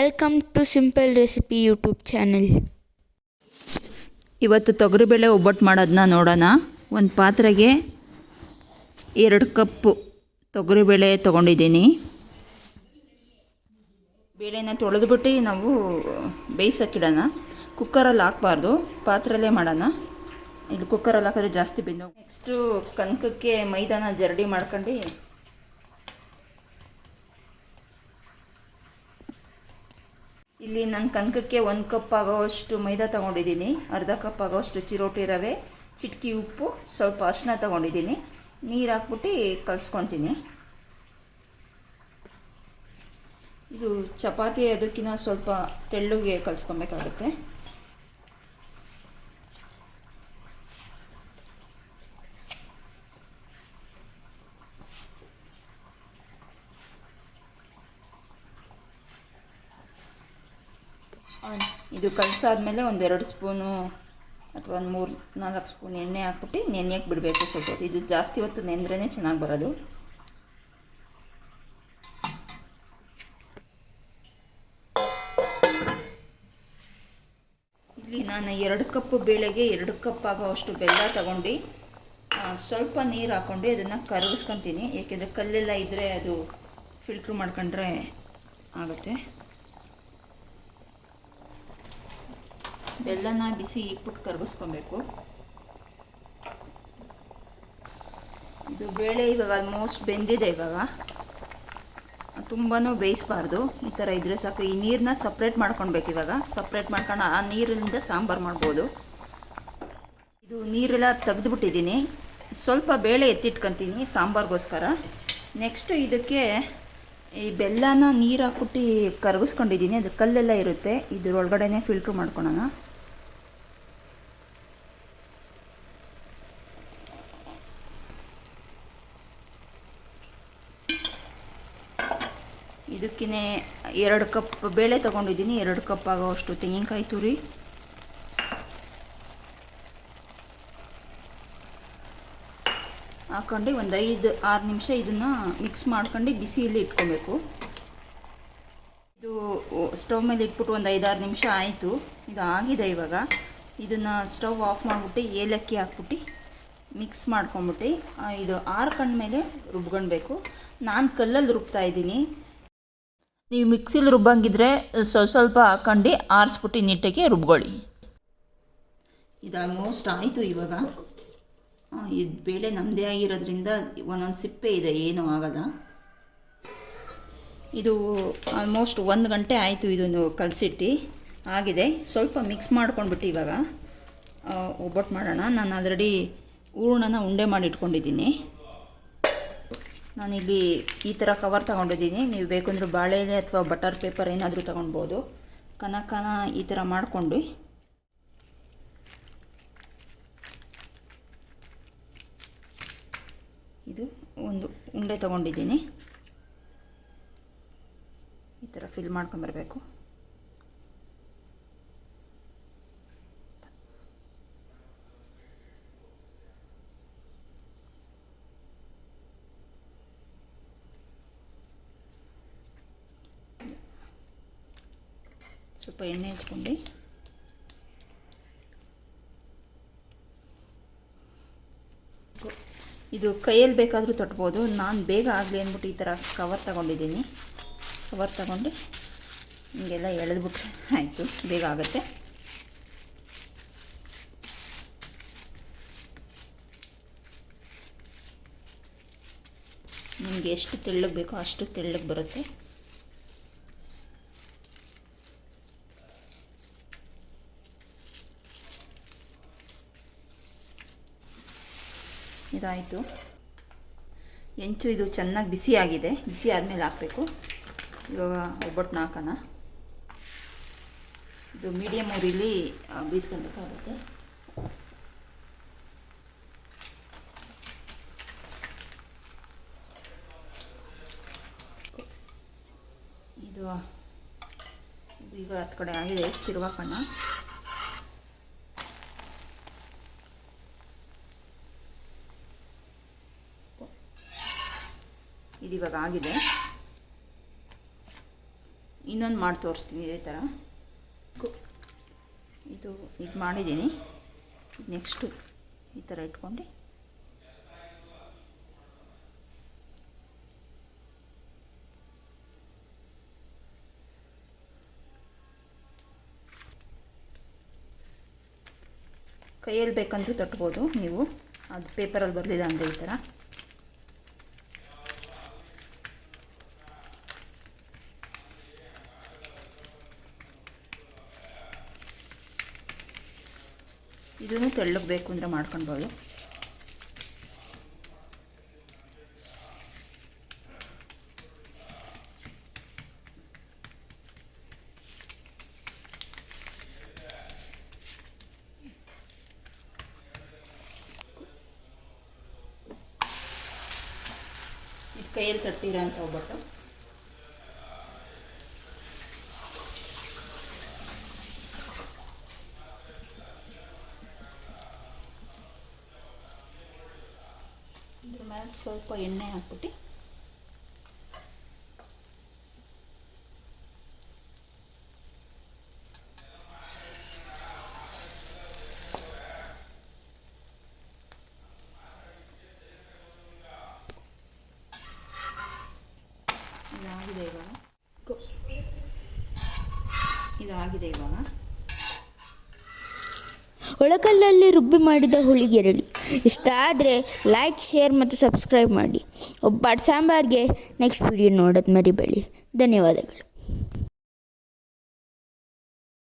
Welcome to simple recipe YouTube channel ಇವತ್ತು ತೊಗರಿಬೇಳೆ ಒಬ್ಬಟ್ಟು ಮಾಡೋದನ್ನ ನೋಡೋಣ. ಒಂದು ಪಾತ್ರೆಗೆ ಎರಡು ಕಪ್ಪು ತೊಗರಿಬೇಳೆ ತೊಗೊಂಡಿದ್ದೀನಿ. ಬೇಳೆನ ತೊಳೆದುಬಿಟ್ಟು ನಾವು ಬೇಯಿಸೋಕ್ಕಿಡೋಣ. ಕುಕ್ಕರಲ್ಲಿ ಹಾಕ್ಬಾರ್ದು. ಪಾತ್ರೆಯಲ್ಲೇ ಮಾಡೋಣ. ಇದು ಕುಕ್ಕರಲ್ಲಿ ಹಾಕಿದ್ರೆ ಜಾಸ್ತಿ ಬೆಂದು ನೆಕ್ಸ್ಟು ಕನಕಕ್ಕೆ ಮೈದಾನ ಜರಡಿ ಮಾಡ್ಕೊಂಡು ಇಲ್ಲಿ ನಾನು ಕನಕಕ್ಕೆ ಒಂದು ಕಪ್ ಆಗೋವಷ್ಟು ಮೈದಾ ತೊಗೊಂಡಿದ್ದೀನಿ. ಅರ್ಧ ಕಪ್ ಆಗೋವಷ್ಟು ಚಿರೋಟಿ ರವೆ, ಚಿಟಕಿ ಉಪ್ಪು, ಸ್ವಲ್ಪ ಅರಿಶಿನ ತೊಗೊಂಡಿದ್ದೀನಿ. ನೀರು ಹಾಕ್ಬಿಟ್ಟು ಕಲಿಸ್ಕೊತೀನಿ. ಇದು ಚಪಾತಿ ಅದಕ್ಕಿಂತ ಸ್ವಲ್ಪ ತೆಳ್ಳಗೆ ಕಲಿಸ್ಕೊಬೇಕಾಗುತ್ತೆ. ಇದು ಕಲಸಾದ್ಮೇಲೆ ಒಂದೆರಡು ಸ್ಪೂನು ಅಥವಾ ಒಂದು ಮೂರು ನಾಲ್ಕು ಸ್ಪೂನ್ ಎಣ್ಣೆ ಹಾಕ್ಬಿಟ್ಟು ನೆನೆಯಕ್ಕೆ ಬಿಡಬೇಕು ಸ್ವಲ್ಪ. ಇದು ಜಾಸ್ತಿ ಹೊತ್ತು ನೆಂದ್ರೇ ಚೆನ್ನಾಗಿ ಬರೋದು. ಇಲ್ಲಿ ನಾನು ಎರಡು ಕಪ್ ಬೇಳೆಗೆ ಎರಡು ಕಪ್ ಆಗೋವಷ್ಟು ಬೆಲ್ಲ ತಗೊಂಡು ಸ್ವಲ್ಪ ನೀರು ಹಾಕ್ಕೊಂಡು ಅದನ್ನು ಕರಗಿಸ್ಕೊತೀನಿ. ಏಕೆಂದರೆ ಕಲ್ಲೆಲ್ಲ ಇದ್ದರೆ ಅದು ಫಿಲ್ಟ್ರ್ ಮಾಡ್ಕೊಂಡ್ರೆ ಆಗುತ್ತೆ. ಬೆಲ್ಲನ ಬಿಸಿ ಇಕ್ಬಿಟ್ಟು ಕರಗಿಸ್ಕೊಬೇಕು. ಇದು ಬೇಳೆ ಇವಾಗ ಆಲ್ಮೋಸ್ಟ್ ಬೆಂದಿದೆ ಇವಾಗ. ತುಂಬಾ ಬೇಯಿಸ್ಬಾರ್ದು. ಈ ಥರ ಇದ್ರೆ ಸಾಕು. ಈ ನೀರನ್ನ ಸಪ್ರೇಟ್ ಮಾಡ್ಕೊಳ್ಬೇಕು ಇವಾಗ. ಸಪ್ರೇಟ್ ಮಾಡ್ಕೊಂಡು ಆ ನೀರಿನಿಂದ ಸಾಂಬಾರು ಮಾಡ್ಬೋದು. ಇದು ನೀರೆಲ್ಲ ತೆಗೆದುಬಿಟ್ಟಿದ್ದೀನಿ. ಸ್ವಲ್ಪ ಬೇಳೆ ಎತ್ತಿಟ್ಕೊತೀನಿ ಸಾಂಬಾರಿಗೋಸ್ಕರ. ನೆಕ್ಸ್ಟು ಇದಕ್ಕೆ ಈ ಬೆಲ್ಲನ ನೀರು ಹಾಕ್ಬಿಟ್ಟು ಕರಗಿಸ್ಕೊಂಡಿದ್ದೀನಿ. ಅದು ಕಲ್ಲೆಲ್ಲ ಇರುತ್ತೆ. ಇದ್ರೊಳಗಡೆನೆ ಫಿಲ್ಟ್ರ್ ಮಾಡ್ಕೊಳೋಣ. ಇದಕ್ಕೇ ಎರಡು ಕಪ್ ಬೇಳೆ ತೊಗೊಂಡಿದ್ದೀನಿ, ಎರಡು ಕಪ್ ಆಗೋವಷ್ಟು ತೆಂಗಿನಕಾಯಿ ತುರಿ. ಹಾಕ್ಕೊಂಡು ಒಂದು ಐದು, ಆರು ನಿಮಿಷ ಇದನ್ನು ಮಿಕ್ಸ್ ಮಾಡ್ಕೊಂಡು ಬಿಸಿಯಲ್ಲಿ ಇಟ್ಕೊಬೇಕು. ಇದು ಸ್ಟವ್ ಮೇಲೆ ಇಟ್ಬಿಟ್ಟು ಒಂದು ಐದಾರು ನಿಮಿಷ ಆಯಿತು. ಇದು ಆಗಿದೆ ಇವಾಗ. ಇದನ್ನು ಸ್ಟವ್ ಆಫ್ ಮಾಡಿಬಿಟ್ಟು ಏಲಕ್ಕಿ ಹಾಕ್ಬಿಟ್ಟು ಮಿಕ್ಸ್ ಮಾಡ್ಕೊಂಬಿಟ್ಟು ಇದು ಆರ್ಕೊಂಡ್ಮೇಲೆ ರುಬ್ಕೊಳ್ಬೇಕು ನಾನು ಕಲ್ಲಲ್ಲಿ ರುಬ್ತಾ ಇದ್ದೀನಿ. ನೀವು ಮಿಕ್ಸಿಲಿ ರುಬ್ಬಂಗಿದ್ರೆ ಸ್ವಲ್ಪ ಸ್ವಲ್ಪ ಹಾಕೊಂಡು ಆರಿಸ್ಬಿಟ್ಟು ನೀಟಾಗಿ ರುಬ್ಕೊಳ್ಳಿ. ಇದು ಆಲ್ಮೋಸ್ಟ್ ಆಯಿತು ಇವಾಗ. ಇದು ಬೇಳೆ ನಮ್ಮದೇ ಆಗಿರೋದ್ರಿಂದ ಒಂದೊಂದು ಸಿಪ್ಪೆ ಇದೆ, ಏನೂ ಆಗಲ್ಲ. ಇದು ಆಲ್ಮೋಸ್ಟ್ ಒಂದು ಗಂಟೆ ಆಯಿತು ಇದನ್ನು ಕಲಸಿಟ್ಟು. ಆಗಿದೆ. ಸ್ವಲ್ಪ ಮಿಕ್ಸ್ ಮಾಡ್ಕೊಂಡ್ಬಿಟ್ಟು ಇವಾಗ ಒಬ್ಬಟ್ಟು ಮಾಡೋಣ. ನಾನು ಆಲ್ರೆಡಿ ಹೂರ್ಣನ ಉಂಡೆ ಮಾಡಿ ಇಟ್ಕೊಂಡಿದ್ದೀನಿ. ನಾನಿಲ್ಲಿ ಈ ಥರ ಕವರ್ ತಗೊಂಡಿದ್ದೀನಿ. ನೀವು ಬೇಕಂದ್ರೆ ಬಾಳೆ ಎಲೆ ಅಥವಾ ಬಟರ್ ಪೇಪರ್ ಏನಾದರೂ ತಗೊಳ್ಬೋದು ಕನಕನ ಈ ಥರ ಮಾಡಿಕೊಂಡು. ಇದು ಒಂದು ಉಂಡೆ ತಗೊಂಡಿದ್ದೀನಿ. ಈ ಥರ ಫಿಲ್ ಮಾಡ್ಕೊಂಬರ್ಬೇಕು ಸ್ವಲ್ಪ ಎಣ್ಣೆ ಹಚ್ಕೊಂಡು. ಇದು ಕೈಯಲ್ಲಿ ಬೇಕಾದರೂ ತೊಟ್ಬೋದು. ನಾನು ಬೇಗ ಆಗಲಿ ಅಂದ್ಬಿಟ್ಟು ಈ ಥರ ಕವರ್ ತಗೊಂಡಿದ್ದೀನಿ. ಕವರ್ ತಗೊಂಡು ಹಿಂಗೆಲ್ಲ ಎಳೆದ್ಬಿಟ್ರೆ ಆಯಿತು, ಬೇಗ ಆಗುತ್ತೆ. ನಿಮಗೆ ಎಷ್ಟು ತೆಳ್ಳಗೆ ಬೇಕೋ ಅಷ್ಟು ತೆಳ್ಳಗೆ ಬರುತ್ತೆ. ಇದಾಯಿತು. ಹೆಂಚು ಇದು ಚೆನ್ನಾಗಿ ಬಿಸಿ ಆಗಿದೆ ಬಿಸಿ ಆದಮೇಲೆ ಹಾಕಬೇಕು. ಇವಾಗ ಒಬ್ಬಟ್ಟನ್ನ ಹಾಕೋಣ. ಇದು ಮೀಡಿಯಮ್ ಊರಿಲಿ ಬೀಸ್ಕೊಳ್ಬೇಕಾಗುತ್ತೆ. ಇದು ಇದು ಈಗ ಹತ್ತು ಕಡೆ ಆಗಿದೆ. ತಿರುವಾಕೋಣ ಇದು ಇವಾಗ ಆಗಿದೆ. ಇನ್ನೊಂದು ಮಾಡಿ ತೋರಿಸ್ತೀನಿ ಇದೇ ಥರ ಇದು ಇದು ಮಾಡಿದ್ದೀನಿ. ನೆಕ್ಸ್ಟು ಈ ಥರ ಇಟ್ಕೊಂಡು. ಕೈಯಲ್ಲಿ ಬೇಕಂದ್ರೂ ತಟ್ಬೋದು ನೀವು. ಅದು ಪೇಪರಲ್ಲಿ ಬರಲಿಲ್ಲ ಅಂದರೆ ಈ ಥರ ಇದನ್ನು ತೆಳ್ಳಗೆ ಬೇಕು ಅಂದರೆ ಮಾಡ್ಕೊಳ್ಬೋದು. ಕೈಯಲ್ಲಿ ತಟ್ಟಿರೋ ಅಂತ ಒಬ್ಬಟ್ಟು ಮೇಲೆ ಸ್ವಲ್ಪ ಎಣ್ಣೆ ಹಾಕ್ಬಿಟ್ಟು ಇದಾಗಿದೆ ಇವಾಗ. ಇದಾಗಿದೆ ಇವಾಗ. ಒಳಕಲ್ಲಲ್ಲಿ ರುಬ್ಬಿ ಮಾಡಿದ ಹುಳಿಗೆರಳಿ ಇಷ್ಟ ಆದರೆ ಲೈಕ್ ಶೇರ್ ಮತ್ತು ಸಬ್ಸ್ಕ್ರೈಬ್ ಮಾಡಿ. ಒಬ್ಬಟ್ಟು ಸಾಂಬಾರಿಗೆ ನೆಕ್ಸ್ಟ್ ವಿಡಿಯೋ ನೋಡೋದು ಮರಿಬೇಡಿ. ಧನ್ಯವಾದಗಳು.